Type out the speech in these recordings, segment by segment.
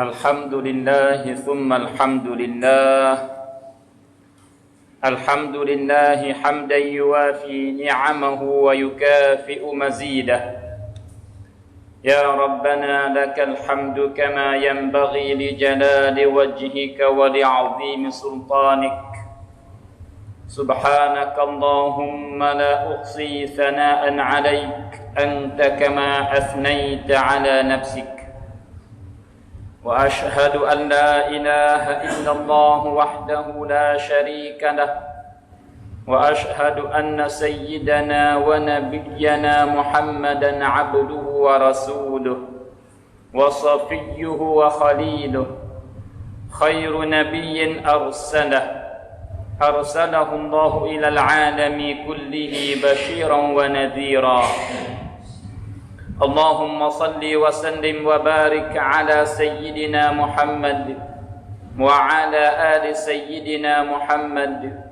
الحمد لله ثم الحمد لله. الحمد لله حمدا يوافي نعمه ويكافئ مزيده. يا ربنا لك الحمد كما ينبغي لجلال وجهك ولعظيم سلطانك. سبحانك اللهم لا أحصي ثناء عليك. أنت كما أثنيت على نفسك. وأشهد أن لا إله إلا الله وحده لا شريك له وأشهد أن سيدنا ونبينا محمدا عبده ورسوله وصفيه وخليله خير نبي أرسله أرسله الله إلى العالم كله بشيرا ونذيرا. اللهم صل وسلم وبارك على سيدنا محمد وعلى آل سيدنا محمد.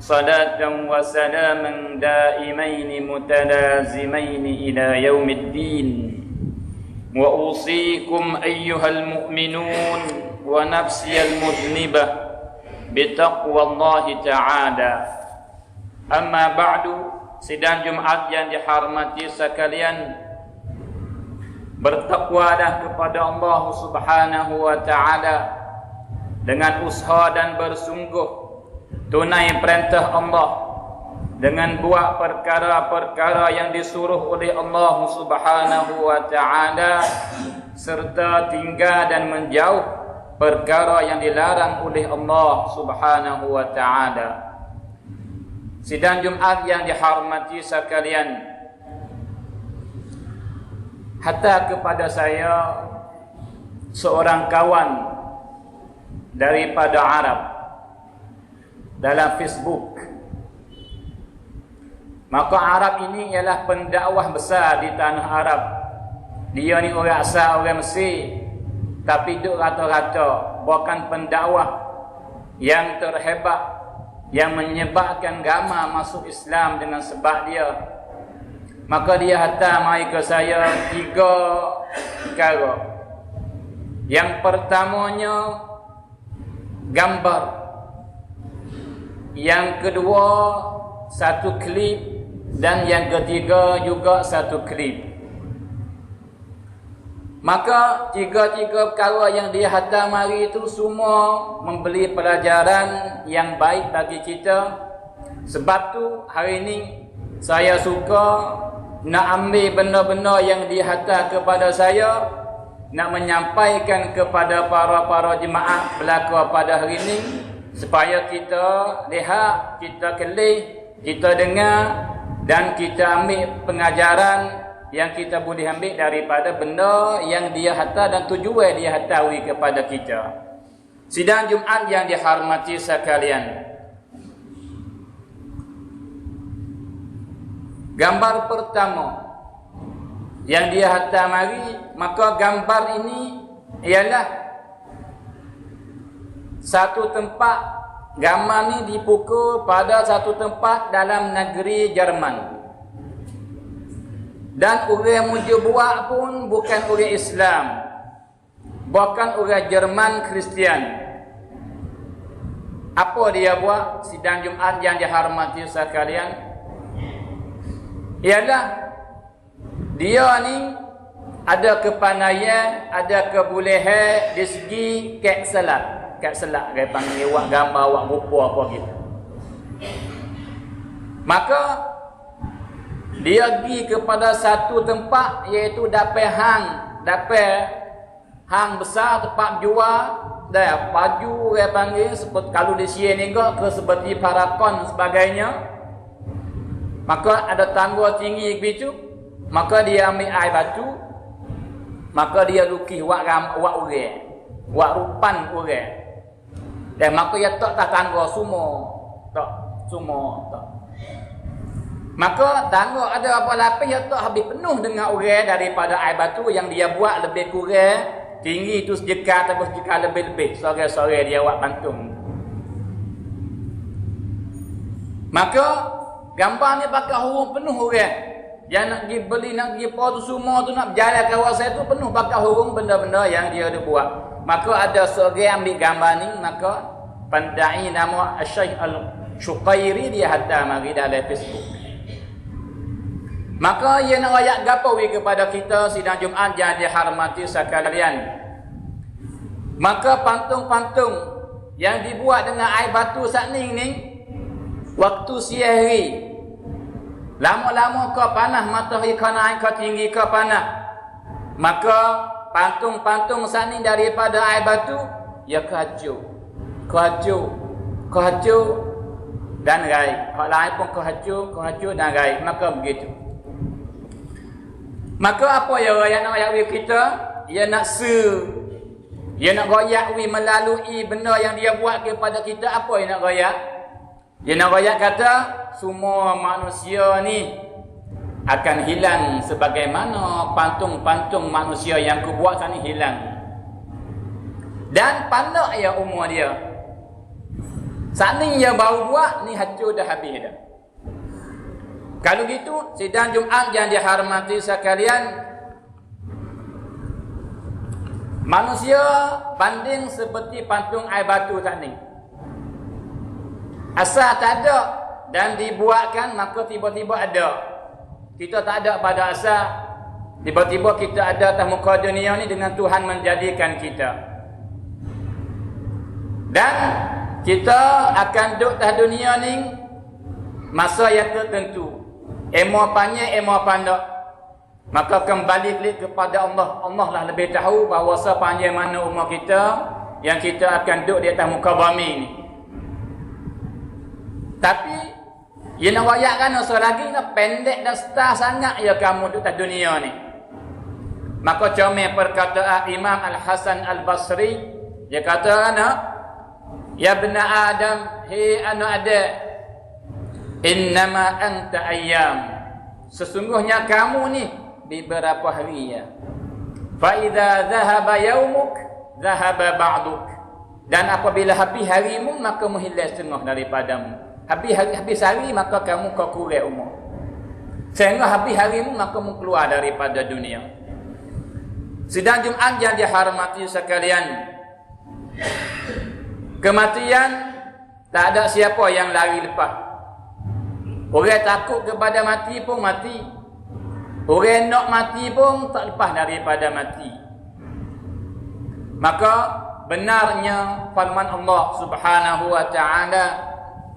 صلاة وسلاما دائمين متلازمين إلى يوم الدين. وأوصيكم أيها المؤمنون ونفسي المذنبة بتقوى الله تعالى. أما بعد sidang Jumaat yang dihormati sekalian bertakwalah kepada Allah Subhanahu wa taala dengan usaha dan bersungguh tunai perintah Allah dengan buat perkara-perkara yang disuruh oleh Allah Subhanahu wa taala serta tinggal dan menjauh perkara yang dilarang oleh Allah Subhanahu wa taala. Sidang Jumaat yang dihormati sekalian, hatta kepada saya seorang kawan daripada Arab dalam Facebook. Maka Arab ini ialah pendakwah besar di tanah Arab. Dia ni orang asal orang Mesir tapi duduk rata-rata bukan pendakwah yang terhebat yang menyebabkan gama masuk Islam dengan sebab dia Maka dia hantar mai ke saya tiga perkara. Yang pertamanya gambar. Yang kedua satu klip dan yang ketiga juga satu klip. Maka tiga-tiga perkara yang dia hantar mari itu semua membeli pelajaran yang baik bagi kita. Sebab tu hari ini saya suka nak ambil benda-benda yang dihantar kepada saya nak menyampaikan kepada para-para jemaah berlaku pada hari ini supaya kita lihat, kita kelih, kita dengar dan kita ambil pengajaran yang kita boleh ambil daripada benda yang dia hantar dan tujuan dia hantar kepada kita. Sidang Jumaat yang dihormati sekalian. Gambar pertama yang dia hantar mari, maka gambar ini ialah satu tempat gambar ni dipukul pada satu tempat dalam negeri Jerman. Dan orang muja buat pun bukan orang Islam. Bukan orang Jerman Kristian. Apa dia buat sidang Jumaat yang dihormati sekalian? Ialah dia ni ada kepandaian, ada kebolehan di segi kek salat. Kek salat dia panggil buat gambar, buat rupa apa gitu. Maka dia pergi kepada satu tempat iaitu dapat hang, dapat hang besar tempat jual dah baju dia panggil seperti kalau di sini ke seperti parakon sebagainya Maka ada tangga tinggi begitu. Maka dia ambil air batu. Maka dia lukis wak ram wak orang. Wak rupan orang. Dan maka dia tak tak tangga semua. Tak semua tak. Maka tangga ada apa lapis dia tak habis penuh dengan orang daripada air batu yang dia buat lebih kurang tinggi itu sejekat atau sejekat lebih-lebih. Sore-sore dia buat pantung. Maka Gambar ni pakai huruf penuh orang. yang nak pergi beli, nak pergi tu semua tu nak berjalan kawasan tu penuh bakal hurung benda-benda yang dia ada buat. Maka ada seorang ambil gambar ni, maka pandai nama Syekh Al-Shuqairi dia hantar mari dalam Facebook. Maka ia nak ayat gapawi kepada kita sidang Jumaat yang dihormati sekalian. Maka pantung-pantung yang dibuat dengan air batu saat ni ni waktu siang hari Lama-lama kau panah matahari kau naik kau tinggi kau panah. Maka pantung-pantung sani daripada air batu ya kacau. Kacau. Kacau dan gai. Hak lain pun kacau, kacau dan gai. Maka begitu. Maka apa ya yang nak ayat kita? Ya nak se dia nak goyak melalui benda yang dia buat kepada kita apa yang nak goyak? Dia nak rakyat kata semua manusia ni akan hilang sebagaimana pantung-pantung manusia yang ku buat sana hilang. Dan pandak ya umur dia. Sana yang baru buat ni hancur dah habis dah. Kalau gitu sidang Jumaat yang dihormati sekalian Manusia banding seperti pantung air batu tak ni. Asal tak ada dan dibuatkan maka tiba-tiba ada. Kita tak ada pada asal tiba-tiba kita ada atas muka dunia ni dengan Tuhan menjadikan kita. Dan kita akan duduk atas dunia ni masa yang tertentu. Emo panjang, emo pandak. Maka kembali klik kepada Allah. Allah lah lebih tahu bahawa sepanjang mana umur kita yang kita akan duduk di atas muka bumi ni. Tapi ia nak wayakkan masa lagi nak pendek dan setah sangat ya kamu duduk di dunia ni. Maka comel perkataan Imam Al-Hasan Al-Basri dia kata ana Ya bena Adam hi anak ada. Innama anta ayyam. Sesungguhnya kamu ni beberapa hari ya. Fa idza dhahaba yaumuk dhahaba ba'duk. Dan apabila habis harimu maka menghilang setengah daripadamu Habis hari habis hari maka kamu kau kurang umur. Sehingga habis harimu maka kamu keluar daripada dunia. Sidang Jumaat yang dihormati sekalian. Kematian tak ada siapa yang lari lepas. Orang takut kepada mati pun mati. Orang nak mati pun tak lepas daripada mati. Maka benarnya firman Allah Subhanahu wa taala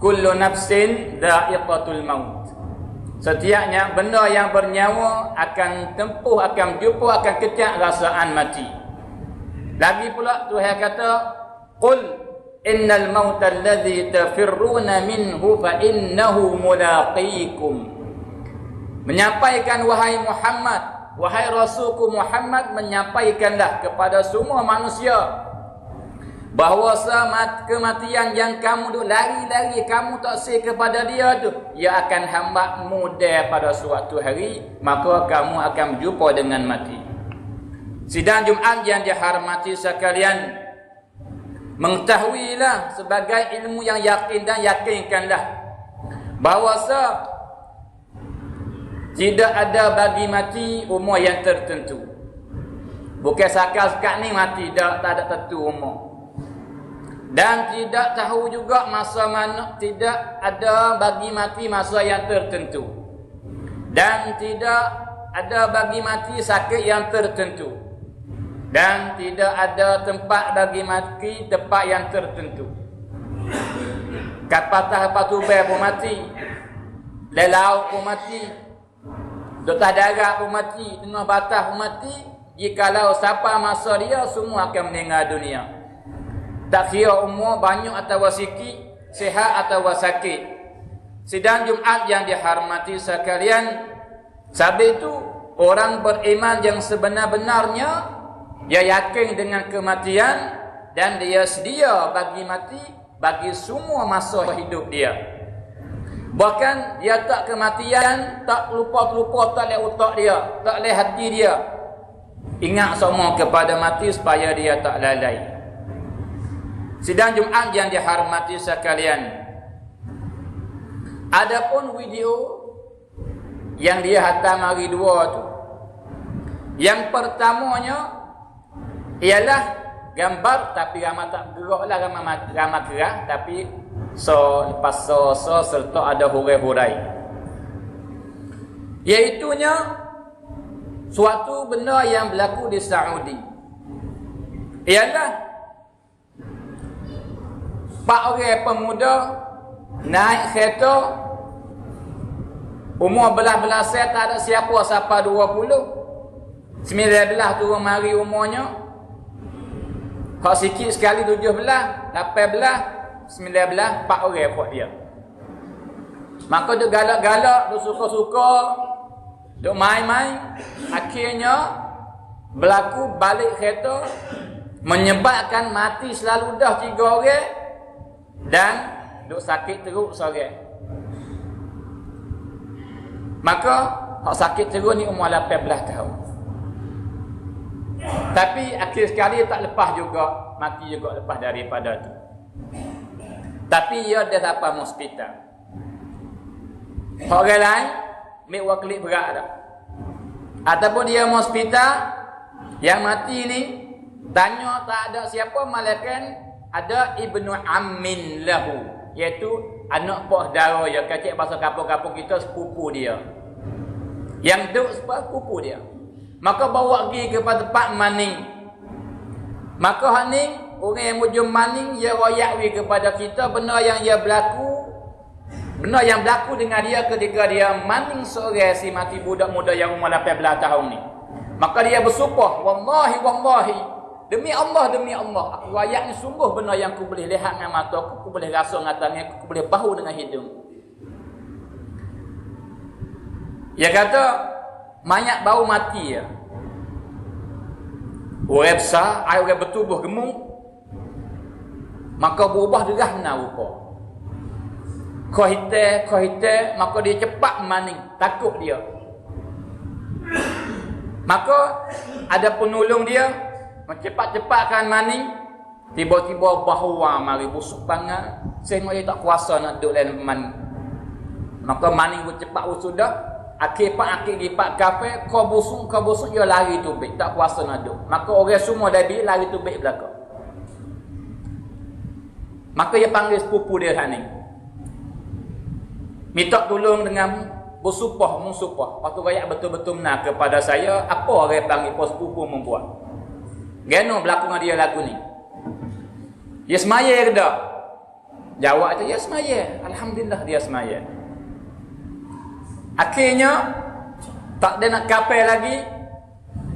kullu nafsin dha'iqatul maut. Setiapnya benda yang bernyawa akan tempuh akan jumpa akan kecak rasaan mati. Lagi pula Tuhan kata qul innal mauta alladhi tafirruna minhu fa innahu mulaqikum. Menyampaikan wahai Muhammad wahai rasulku Muhammad menyampaikanlah kepada semua manusia bahawa samat kematian yang kamu duk lari-lari kamu tak say kepada dia tu ia akan hamba muda pada suatu hari maka kamu akan berjumpa dengan mati. Sidang Jumaat yang dihormati sekalian mengetahuilah sebagai ilmu yang yakin dan yakinkanlah bahawa tidak ada bagi mati umur yang tertentu. Bukan sakal-sakal ni mati tak, tak ada tentu umur dan tidak tahu juga masa mana tidak ada bagi mati masa yang tertentu. Dan tidak ada bagi mati sakit yang tertentu. Dan tidak ada tempat bagi mati tempat yang tertentu. Kapatah patu ber pun mati? Lelau pun mati. Dotah darat pun mati. Tengah batas pun mati. Jikalau siapa masa dia semua akan meninggal dunia tak kira umur banyak atau sikit, sehat atau sakit. Sidang Jumaat yang dihormati sekalian, sabit itu orang beriman yang sebenar-benarnya dia yakin dengan kematian dan dia sedia bagi mati bagi semua masa hidup dia. Bahkan dia tak kematian, tak lupa-lupa tak leh otak dia, tak leh hati dia. Ingat semua kepada mati supaya dia tak lalai. Sidang Jumaat yang dihormati sekalian. Adapun video yang dia hantar mari dua tu. Yang pertamanya ialah gambar tapi ramah tak gerak lah ramah, ramah gerak tapi so lepas so so serta ada hurai-hurai. Iaitunya suatu benda yang berlaku di Saudi. Ialah pak orang pemuda naik kereta umur belah-belah saya tak ada siapa siapa 20 19 turun mari umurnya Hak sikit sekali tujuh belah, lapan belah, sembilan belah, empat orang buat dia. Maka dia galak-galak, dia suka-suka, dia main-main. Akhirnya, berlaku balik kereta, menyebabkan mati selalu dah tiga orang, dan duk sakit teruk seorang. Maka, hak sakit teruk ni umur 18 tahun. Tapi akhir sekali tak lepas juga Mati juga lepas daripada tu Tapi ia dah dapat hospital Orang lain Ambil waklik berat dah Ataupun dia hospital Yang mati ni Tanya tak ada siapa Malaikan Ada ibnu amin lahu Iaitu anak poh darah Yang kacik pasal kapur-kapur kita Sepupu dia Yang duduk sepupu dia Maka bawa pergi kepada tempat maning. Maka hak ni orang yang mujum maning dia royak kepada kita benda yang dia berlaku benda yang berlaku dengan dia ketika dia maning seorang si mati budak muda yang umur 18 tahun ni. Maka dia bersumpah, wallahi wallahi demi Allah demi Allah royak ni sungguh benda yang aku boleh lihat dengan mata aku, aku boleh rasa dengan tangan aku, aku boleh bahu dengan hidung. Dia kata, mayat baru mati ya. Orang besar, air orang bertubuh gemuk. Maka berubah derah benar rupa. Kau hitam, kau hitam, maka dia cepat maning. Takut dia. Maka ada penolong dia. Cepat-cepatkan maning. Tiba-tiba bahawa mari busuk pangan. Sehingga dia tak kuasa nak duduk dalam maning. Maka maning pun cepat sudah. Akhir pak akhir di pak kafe, kau busuk kau busuk dia lari tu baik, tak kuasa nak duduk. Maka orang semua bi lari tu baik belakang. Maka dia panggil sepupu dia sana. Minta tolong dengan bersupah, mensupah. Waktu rakyat betul-betul nak kepada saya, apa orang panggil pos sepupu membuat. Geno berlaku dengan dia lagu ni. Dia semaya ke tak? Jawab tu, ya semaya. Alhamdulillah dia semaya. Akhirnya tak ada nak kapal lagi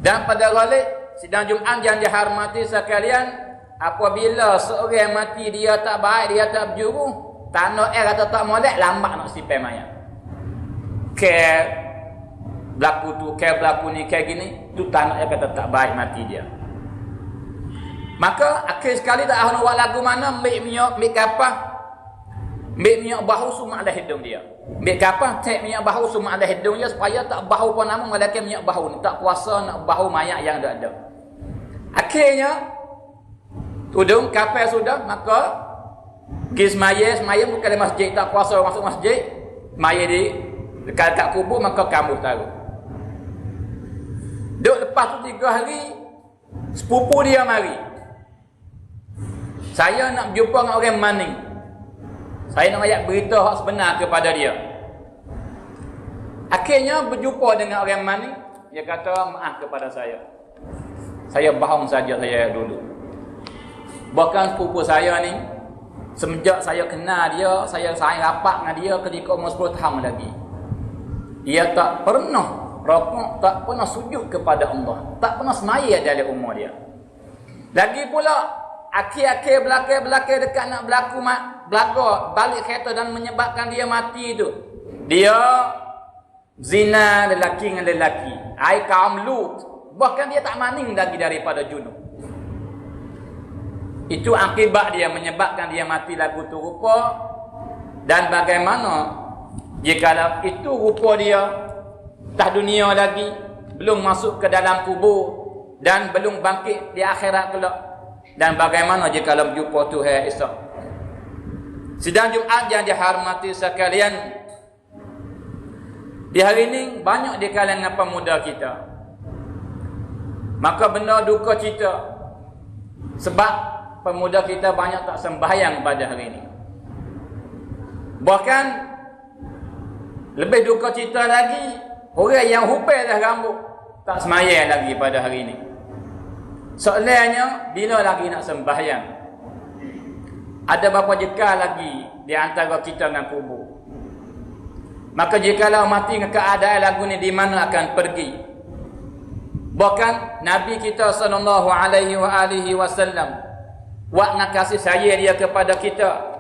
dan pada balik sidang Jumaat yang dihormati sekalian apabila seorang mati dia tak baik dia tak berjuru tanah air atau tak molek lambat nak sipai mayat ke berlaku tu ke berlaku ni ke gini tu tanah air kata tak baik mati dia maka akhir sekali tak tahu lagu mana ambil minyak ambil kapal ambil minyak bahu semua ada hidung dia Ambil kapal, tek minyak bahu semua ada hidungnya supaya tak bahu pun nama mengadakan minyak bahu ni. Tak kuasa nak bahu mayat yang ada ada. Akhirnya, tudung kapal sudah, maka pergi semaya, semaya bukan di masjid. Tak kuasa masuk masjid. Semaya di dekat-dekat kubur, maka kamu tahu. Duk lepas tu tiga hari, sepupu dia mari. Saya nak berjumpa dengan orang maning. Saya nak ayat berita hak sebenar kepada dia. Akhirnya berjumpa dengan orang mani, dia kata maaf kepada saya. Saya bohong saja saya dulu. Bahkan sepupu saya ni semenjak saya kenal dia, saya sayang rapat dengan dia ketika umur 10 tahun lagi. Dia tak pernah rokok, tak pernah sujud kepada Allah, tak pernah semaya dalam umur dia. Lagi pula akhir-akhir belakang-belakang dekat nak berlaku mak. Belaga balik kereta dan menyebabkan dia mati itu dia zina lelaki dengan lelaki. Ai kaum lut. Bahkan dia tak maning lagi daripada junub. Itu akibat dia menyebabkan dia mati lagu tu rupa. Dan bagaimana? Jika itu rupa dia tak dunia lagi belum masuk ke dalam kubur dan belum bangkit di akhirat kelak dan bagaimana jika dalam jumpa Tuhan esok? Sidang Jumaat yang dihormati sekalian. Di hari ini banyak di kalangan pemuda kita. Maka benda duka cita. Sebab pemuda kita banyak tak sembahyang pada hari ini. Bahkan lebih duka cita lagi orang yang hupel dah rambut tak semayang lagi pada hari ini. Soalannya bila lagi nak sembahyang? Ada berapa jeka lagi di antara kita dengan kubur? Maka jikalau mati dengan keadaan lagu ni di mana akan pergi? Bahkan Nabi kita sallallahu alaihi wa alihi wasallam wak nak kasih saya dia kepada kita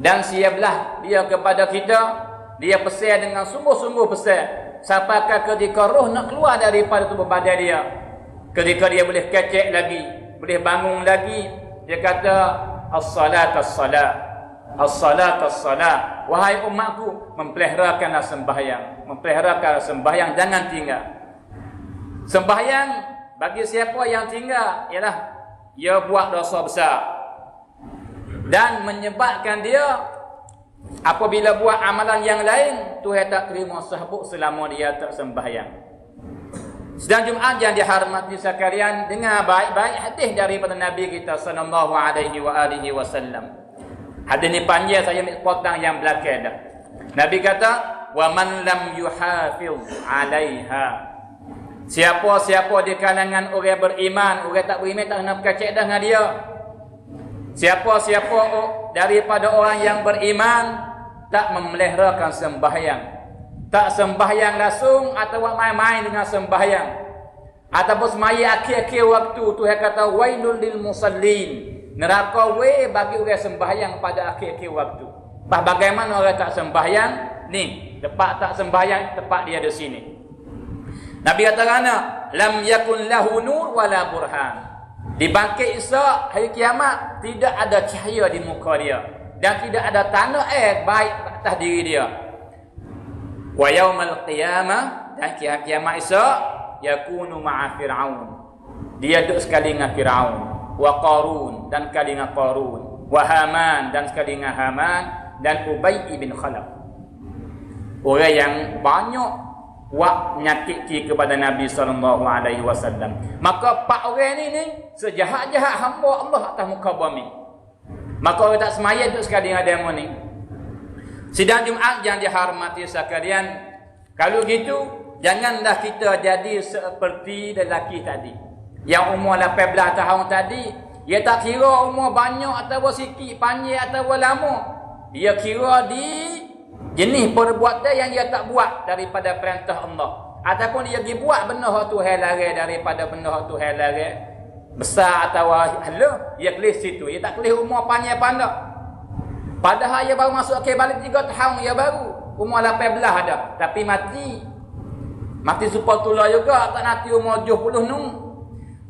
dan siaplah dia kepada kita dia pesan dengan sungguh-sungguh pesan sampai ketika roh nak keluar daripada tubuh badan dia ketika dia boleh kecek lagi boleh bangun lagi dia kata as-salat as-salat As-salat as-salat. Wahai umatku, mempeliharakanlah sembahyang. Mempeliharakanlah sembahyang jangan tinggal. Sembahyang bagi siapa yang tinggal ialah ia buat dosa besar. Dan menyebabkan dia apabila buat amalan yang lain Tuhan tak terima sahbuk selama dia tak sembahyang. Sedang Jumaat yang dihormati sekalian dengar baik-baik hadis daripada Nabi kita sallallahu alaihi wa alihi wasallam. Hadis ni panjang saya ambil potong yang belakang dah. Nabi kata, "Wa man lam yuhafiz 'alaiha." Siapa-siapa di kalangan orang beriman, orang tak beriman tak nak kacak dah dengan dia. Siapa-siapa daripada orang yang beriman tak memeliharakan sembahyang. Tak sembahyang langsung atau main-main dengan sembahyang. Ataupun semaya akhir-akhir waktu Tuhan kata wailul lil musallin. Neraka we bagi orang sembahyang pada akhir-akhir waktu. Bah bagaimana orang tak sembahyang? Ni, tempat tak sembahyang, tempat dia di sini. Nabi kata kana lam yakun lahu nur wala burhan. Di bangkit Isa hari kiamat tidak ada cahaya di muka dia dan tidak ada tanda air baik atas diri dia. Wa yaumal qiyamah dan kiamat Isa yakunu ma'a fir'aun. Dia duduk sekali dengan Firaun wa Qarun dan sekali dengan Qarun, wa Haman dan sekali dengan Haman dan Ubay bin Khalaf. Orang yang banyak buat menyakiti kepada Nabi sallallahu alaihi wasallam. Maka pak orang ni ni sejahat-jahat hamba Allah atas muka bumi. Maka orang tak semaya tu sekali dengan demo ni. Sidang Jumaat yang dihormati sekalian, kalau gitu janganlah kita jadi seperti lelaki tadi. Yang umur 18 tahun tadi Dia tak kira umur banyak atau sikit Panjang atau lama. Dia kira di Jenis perbuatan yang dia tak buat Daripada perintah Allah. Ataupun dia pergi buat benda tu halare Daripada benda tu halare Besar atau hala Dia kelis situ. Dia tak kelis umur panjang pandang Padahal dia baru masuk ke balik 3 tahun Dia baru Umur 18 ada. Tapi mati. Mati supaya tulah juga Tak nanti umur 70 nung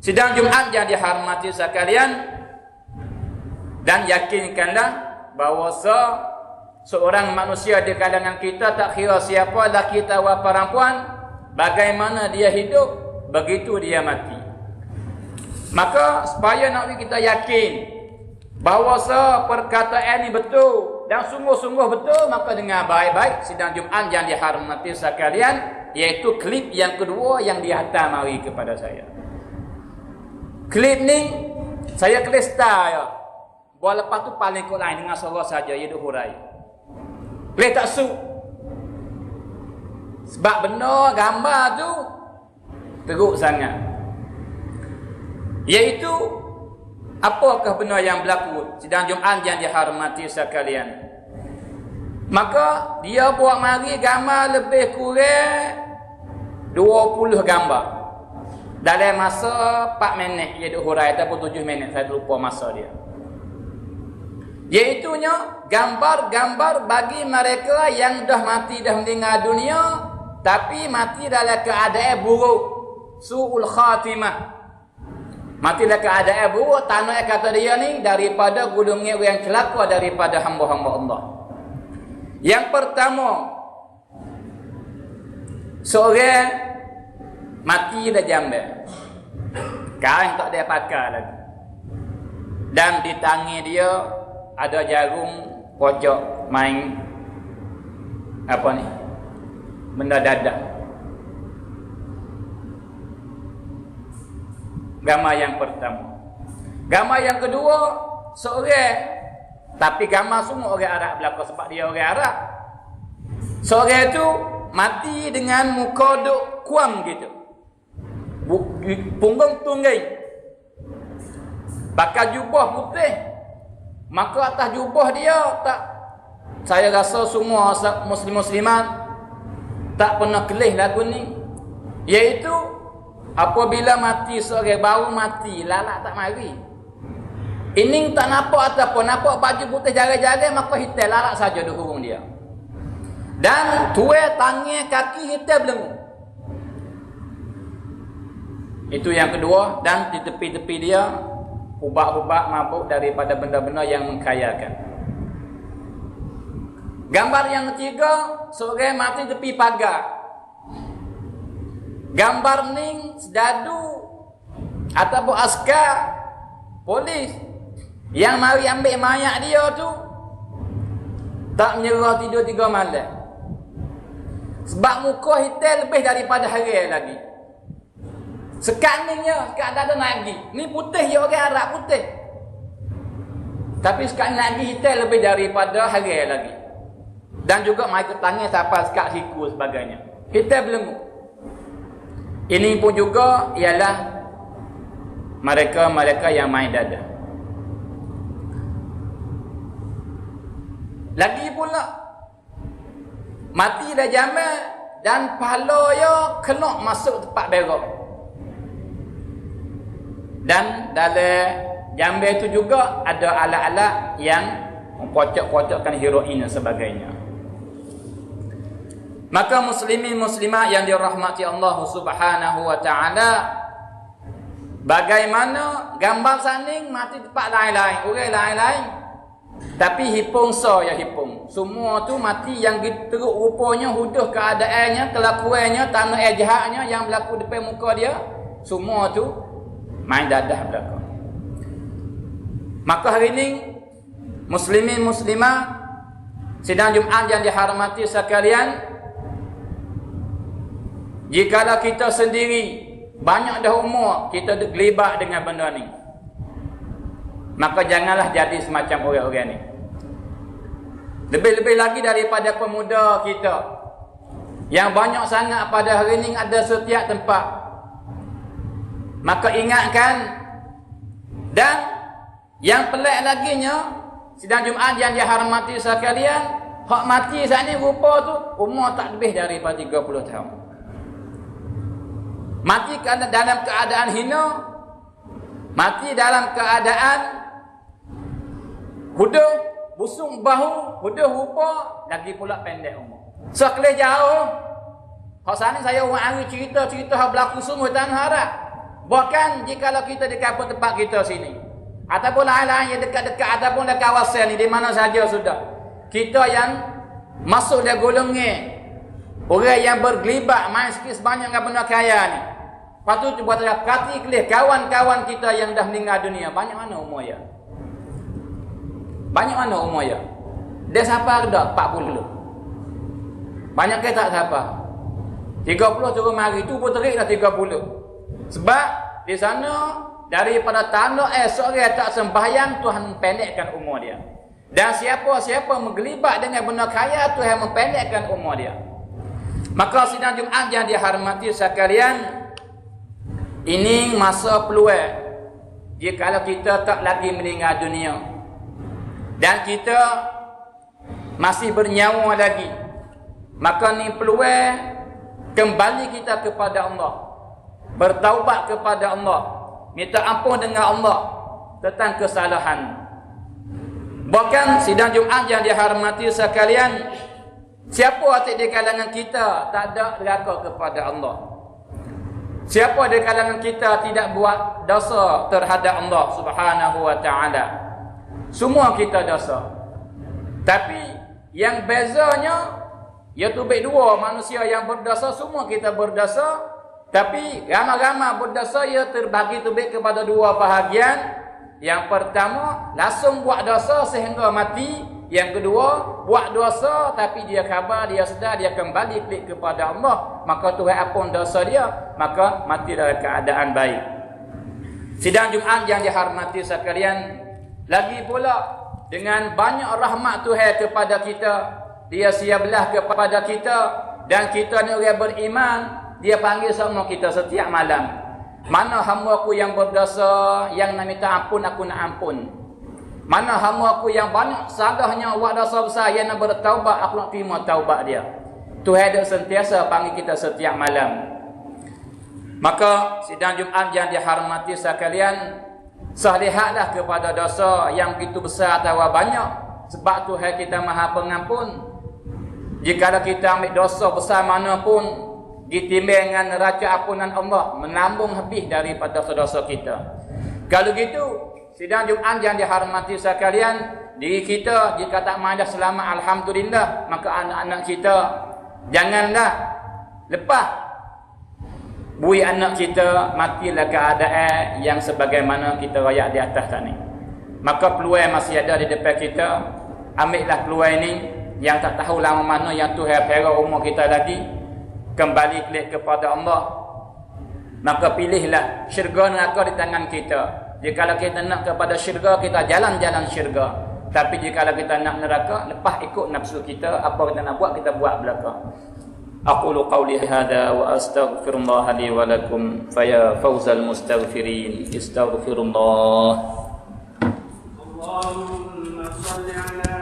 Sidang Jumaat yang dihormati sekalian. Dan yakinkanlah bahawa se seorang manusia di kalangan kita tak kira siapa laki atau perempuan bagaimana dia hidup begitu dia mati. Maka supaya nak kita yakin bahawa perkataan ini betul dan sungguh-sungguh betul maka dengan baik-baik sidang Jumaat yang dihormati sekalian iaitu klip yang kedua yang dihantar mari kepada saya. Klip ni saya klista ya. Buat lepas tu paling kot lain dengan suara saja ia hurai. Klip tak su. Sebab benar gambar tu teruk sangat. Iaitu apakah benar yang berlaku sidang Jumaat yang dihormati sekalian. Maka dia buat mari gambar lebih kurang 20 gambar. Dalam masa 4 minit dia duk hurai ataupun 7 minit saya lupa masa dia. Iaitunya gambar-gambar bagi mereka yang dah mati dah meninggal dunia tapi mati dalam keadaan buruk. Su'ul khatimah. Mati dalam keadaan buruk tanah kata dia ni daripada gulungnya yang celaka daripada hamba-hamba Allah. Yang pertama seorang Mati dah jambe. Kain tak ada pakai lagi. Dan di tangi dia ada jarum pojok main apa ni? benda dadah. Gambar yang pertama. Gambar yang kedua, seorang tapi gambar semua orang Arab belaka sebab dia orang Arab. Seorang itu mati dengan muka duk kuam gitu. Punggung tunggai. Pakai jubah putih. Maka atas jubah dia tak saya rasa semua muslim muslimat tak pernah kelih lagu ni. Iaitu apabila mati seorang baru mati lalak tak mari. Ini tak nampak ataupun nampak baju putih jaga-jaga maka hitam lalak saja di hurung dia. Dan tuai tangan kaki hitam belum. Itu yang kedua dan di tepi-tepi dia ubah-ubah mabuk daripada benda-benda yang mengkayakan. Gambar yang ketiga, seorang mati tepi pagar. Gambar ni sedadu ataupun askar polis yang mari ambil mayat dia tu tak menyerah tidur tiga malam. Sebab muka hitam lebih daripada hari lagi. Sekaningnya, sekarang ada lagi. Ni putih ya orang Arab putih. Tapi sekarang lagi hitam lebih daripada hari lagi. Dan juga mereka tanya siapa sekat siku sebagainya. Kita belum. Ini pun juga ialah mereka-mereka yang main dada. Lagi pula mati dah jamal dan pala ya kelok masuk tempat berak. Dan dalam jambe itu juga ada alat-alat yang mengkocok-kocokkan heroin dan sebagainya. Maka muslimin muslimat yang dirahmati Allah Subhanahu wa taala bagaimana gambar saning mati tempat lain-lain, orang lain-lain. Tapi hipung so ya hipung. Semua tu mati yang teruk rupanya huduh keadaannya, kelakuannya, tanah jahatnya yang berlaku depan muka dia. Semua tu main dadah belaka. Maka hari ini muslimin muslimah sidang Jumaat yang dihormati sekalian jikalau kita sendiri banyak dah umur kita terlibat dengan benda ni. Maka janganlah jadi semacam orang-orang ni. Lebih-lebih lagi daripada pemuda kita yang banyak sangat pada hari ini ada setiap tempat. Maka ingatkan dan yang pelik lagi nya sidang Jumaat yang dihormati sekalian, hak mati saat ni rupa tu umur tak lebih daripada 30 tahun. Mati dalam keadaan hina, mati dalam keadaan huduh, busung bahu, huduh rupa, lagi pula pendek umur. Sekali jauh, hak sana saya orang cerita-cerita hak berlaku sungguh tanah harap. Bahkan jika kita di kampung tempat kita sini ataupun lain-lain yang dekat-dekat ataupun di kawasan ni di mana saja sudah. Kita yang masuk di golongan orang yang bergelibat main sikit sebanyak dengan benda kaya ni. Lepas tu cuba tanya kati kelih kawan-kawan kita yang dah meninggal dunia. Banyak mana umur ya? Banyak mana umur ya? Dia siapa ada? 40. Banyak ke tak siapa? 30 turun mari tu pun terik dah 30. Sebab di sana daripada tanda esok dia tak sembahyang Tuhan pendekkan umur dia. Dan siapa-siapa menggelibat dengan benda kaya Tuhan mempendekkan umur dia. Maka sidang Jumaat yang dihormati sekalian ini masa peluang. Jika kita tak lagi meninggal dunia. Dan kita masih bernyawa lagi. Maka ni peluang kembali kita kepada Allah. Bertaubat kepada Allah. Minta ampun dengan Allah tentang kesalahan. Bahkan sidang Jumaat yang dihormati sekalian siapa hati di kalangan kita tak ada deraka kepada Allah siapa di kalangan kita tidak buat dosa terhadap Allah subhanahu wa ta'ala semua kita dosa tapi yang bezanya iaitu baik dua manusia yang berdosa semua kita berdosa tapi ramai-ramai berdosa ia terbagi tubik kepada dua bahagian. Yang pertama, langsung buat dosa sehingga mati. Yang kedua, buat dosa tapi dia khabar, dia sedar, dia kembali klik kepada Allah. Maka Tuhan ampun dosa dia. Maka mati dalam keadaan baik. Sidang Jumaat yang dihormati sekalian. Lagi pula dengan banyak rahmat Tuhan kepada kita. Dia siaplah kepada kita. Dan kita ni orang beriman. Dia panggil semua kita setiap malam. Mana hamba aku yang berdosa, yang nak minta ampun, aku nak ampun. Mana hamba aku yang banyak salahnya buat dosa besar yang nak bertaubat aku nak terima taubat dia. Tuhan ada sentiasa panggil kita setiap malam. Maka sidang Jumaat yang dihormati sekalian salihatlah kepada dosa yang begitu besar atau banyak sebab Tuhan kita Maha Pengampun. Jika kita ambil dosa besar mana pun ditimbang dengan neraca ampunan Allah menambung habis daripada dosa-dosa kita. Kalau gitu Sidang Jumaat yang dihormati sekalian, diri kita jika tak madah selama alhamdulillah, maka anak-anak kita janganlah lepas bui anak kita matilah keadaan yang sebagaimana kita rakyat di atas tadi. Maka peluang masih ada di depan kita. Ambillah peluang ini yang tak tahu lama mana yang Tuhan pera umur kita lagi. Kembali klik kepada Allah. Maka pilihlah syurga neraka di tangan kita. Jika kita nak kepada syurga, kita jalan-jalan syurga. Tapi jika kita nak neraka, lepas ikut nafsu kita, apa kita nak buat, kita buat belakang. أقول قولي هذا وأستغفر الله لي ولكم فيا فوز المستغفرين استغفر الله اللهم صل على